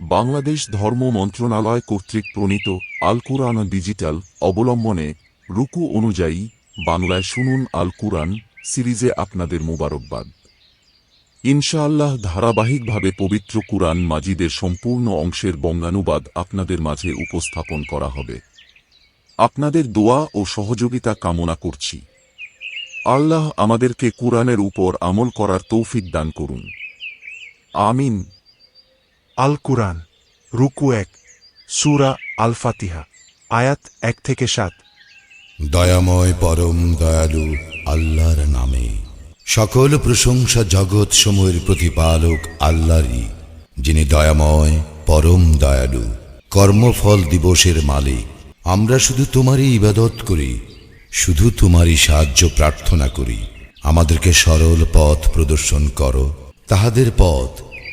বাংলাদেশ ধর্ম মন্ত্রণালয় কর্তৃক প্রণীত আল কুরআন ডিজিটাল অবলম্বনে রুকু অনুযায়ী বাংলায় শুনুন আল কুরআন সিরিজে আপনাদের মোবারকবাদ। ইনশাআল্লাহ ধারাবাহিকভাবে পবিত্র কুরআন মাজিদের সম্পূর্ণ অংশের বঙ্গানুবাদ আপনাদের মাঝে উপস্থাপন করা হবে। আপনাদের দোয়া ও সহযোগিতা কামনা করছি। আল্লাহ আমাদেরকে কুরআনের উপর আমল করার তৌফিক দান করুন। আমিন। আল কুরআন রুকু এক, সুরা আল ফাতিহা আয়াত এক থেকে সাত। দয়াময় পরম দয়ালু আল্লাহর নামে। সকল প্রশংসা জগৎ সময়ের প্রতিপালক আল্লাহরই, যিনি দয়াময়, পরম দয়ালু, কর্মফল দিবসের মালিক। আমরা শুধু তোমারই ইবাদত করি, শুধু তোমারই সাহায্য প্রার্থনা করি। আমাদেরকে সরল পথ প্রদর্শন করো, তাহাদের পথ